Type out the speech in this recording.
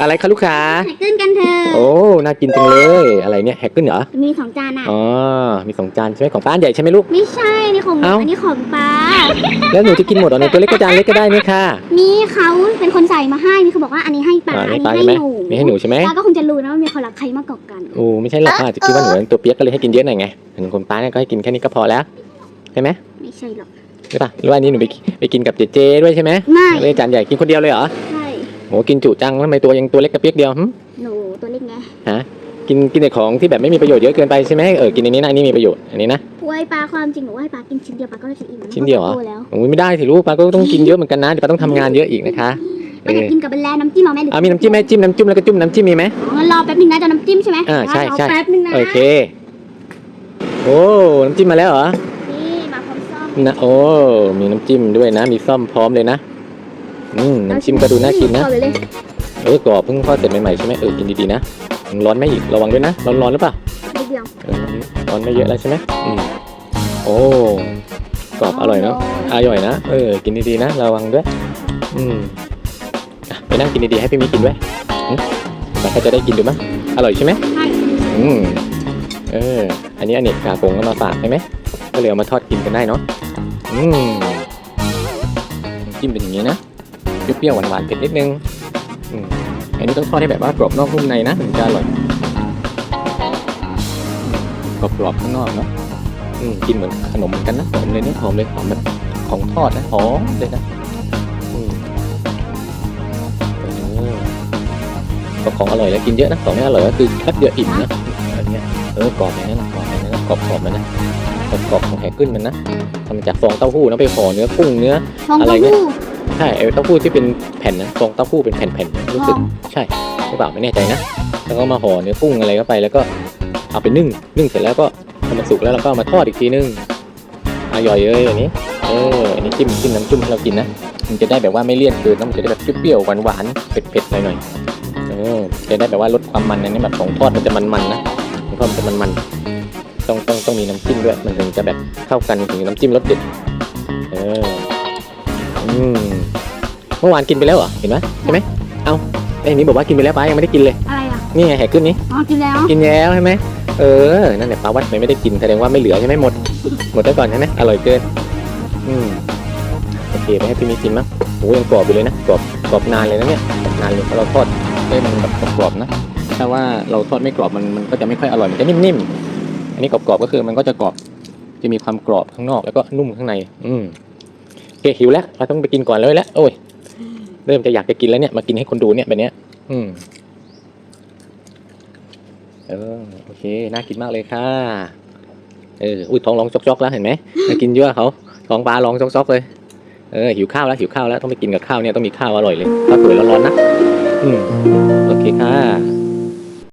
อะไรคะลูกค้า แฮกเกิลกันเถอะโอ้ น่ากินจังเลย อะไรเนี่ยแฮกเกิลเหรอ มีสองจานอะ อ๋อ มีสองจานใช่ไหมของป้าอันใหญ่ใช่ไหมลูก ไม่ใช่นี่ของหนูเอ้า อันนี้ของป้า แล้วหนูจะกินหมดเหรอเนี่ยตัวเล็กก็จานเล็กก็ได้นี่ค่ะนี่เขาเป็นคนใส่มาให้นี่เขาบอกว่าอันนี้ให้ป้าอ่าอันนี่นี้ป้าให้ใช่ไหมหนูมีให้หนูใช่ไหมป้าก็คงจะรู้นะว่ามีคนรักใครมากกว่ากัน โอ้ไม่ใช่หรอกป้าอาจจะคิดว่าหนูเป็นตัวเปียกก็เลยให้กินเยอะหน่อยไงเห็นคนป้าเนี่ยก็ให้กินแค่นี้ก็พอแล้วใช่ไหมไม่ใช่หรอกใช่ปะหรือว่าอันนี้หนูไปไปกินกับเจเจด้วยใช่ไหมไม่ เลยจานใหญ่กินคนเดียวเลยเหรอใช่ โหกินจุจังทำไมตัวยังตัวเล็กกระเปียกเดียวหึหนูตัวเล็กไงกินกินแต่ของที่แบบไม่มีประโยชน์เยอะเกินไปใช่ไหมเออกินอันนี้นะอันนี้มีประโยชน์อันนี้นะป่วยป้าความจริงหนูว่าให้ป้ากินชิ้นเดียวป้าก็จะอิ่มแล้วชิ้นเดียวเหรอโตแล้วโอ้ยไม่ได้สิลูกป้าก็ต้องกินเยอะเหมือนกันนะเดี๋ยวป้าต้องทำงานเยอะอีกนะคะเอป้าอยากอกินกับเป็นแลน้ำจิ้มเอาไหมหรือเอามีน้ำจิ้มไหมจิ้มน้ำจิ้มแล้วก็จุ่มน้ำจิ้มมีไหมอ๋องั้นรอแป๊บนึงนะจะน้ำจิ้มใช่ไหมอ่าใช่ใช่รอแป๊บนึงนะโอเคโอ้น้ำจิ้มมาแล้วเหรอนี่มาพร้อมซ่อมนะโอ้มีน้ำจิ้มด้วยนะ มีซ่อมพร้อมเลยนะ อืมน้ำจิ้มก็ดูน่ากินนะ เอาเลยเลยเออกรอบเพิ่งทอดเสร็จใหม่ๆใช่ไหมเออกินดีๆนะมันร้อนไหมอีกระวังด้วยนะ ร้อนร้อนหรือเปล่านิดเดียวเออร้อนไม่เยอะแล้วใช่ไหมอืมโอ้กรอบอร่อยเนาะอร่อยนะเออกินดีๆนะระวังด้วย อืมอะไปนั่งกินดีๆให้พี่มิกินด้วยอืมแล้วเขาจะได้กินดูมั้ยอร่อยใช่ไหมใช่อืมเออ อันนี้อเนกกาผงก็มาฝากใช่ไหมก็เลยเอามาทอดกินกันได้เนาะอืมน้ำจิ้มเป็นอย่างนี้นะ เปรี้ยวๆหวานๆเผ็ดนิดนึงอันนี้ต้องทอดให้แบบว่ากรอบนอกนุ่มในนะถึงจะอร่อยกรอบๆข้างนอกเนาะกินเหมือนขนมเหมือนกันนะหอมเลยเนี่ยหอมเลยหอมแบบของทอดนะหอมเลยนะอืมของอร่อยแล้วกินเยอะนะของไม่อร่อยก็คือแป๊บเดียวอิ่มนะอันเนี้ยเออกรอบอย่างนะกรอบอย่างนะกรอบๆมันนะกรอบของแหกขึ้นมันนะทำมาจากฟองเต้าหู้นะไปห่อเนื้อกุ้งเนื้ออะไรเนี่ย ใช่ไอ้เต้าหู้ที่เป็นแผ่นนะฟองเต้าหู้เป็นแผ่นๆรู้สึกฟองใช่หรือเปล่าไม่แน่ใจนะแล้วก็มาห่อเนื้อกุ้งอะไรเข้าไป แล้วก็เอาไปนึ่งนึ่งเสร็จแล้วก็พอมันสุกแล้วเราก็เอามาทอดอีกทีนึงอร่อยเลยอันนี้เอออันนี้จิ้มจิ้มน้ำจุ่มให้เรากินนะมันจะได้แบบว่าไม่เลี่ยนเกินแล้วมันจะได้แบบเปรี้ยวๆหวานๆเผ็ดๆหน่อยๆเออจะได้แบบว่าลดความมันอันนี้แบบของทอดมันจะมันๆนะของทอดมันจะมันๆต้องต้องต้องมีน้ำจิ้มด้วยมันถึงจะแบบเข้ากันถึงน้ำจิ้มรสเด็ดเออ อืมเมื่อวานกินไปแล้วเหรอ เห็นไหมใช่ไหมเอ้าไอ้นี่บอกว่ากินไปแล้วป้ายังไม่ได้กินเลย อะไรอะ นี่ไงแหกขึ้นนี้ อ๋อ กินแล้ว กินแล้วใช่ไหมเออ นั่นแหละป้าวัดไม่ได้กินแสดงว่าไม่เหลือใช่ไหมหมด หมดไปก่อนใช่ไหมอร่อยเกิน อืม โอเคไปให้พี่มีกินมั้งโอ้ยังกรอบอยู่เลยนะ กรอบ กรอบนานเลยนะเนี่ยกรอบนานเลยเพราะเราทอดได้มันแบบกรอบๆนะ ถ้าว่าเราทอดไม่กรอบมันมันก็จะไม่ค่อยอร่อย มันจะนิ่มๆ อันนี้กรอบๆก็คือมันก็จะกรอบ จะมีความกรอบข้างนอกแล้วก็นุ่มข้างใน อืม โอเคหิวแล้วเราต้องไปกินก่อนเลยแล้วโอ้ยเริ่มจะอยากจะกินแล้วเนี่ยมากินให้คนดูเนี่ยแบบเนี้ย อืมเออโอเคน่ากินมากเลยค่ะเอออุ้ยท้องร้องจอกๆแล้วเห็นไหมมากินเยอะเขาท้องปลาร้องจอกๆเลยเออหิวข้าวแล้วหิวข้าวแล้วต้องไปกินกับข้าวเนี่ยต้องมีข้าวอร่อยเลยข้าวสวยร้อนๆนะอืมโอเคค่ะ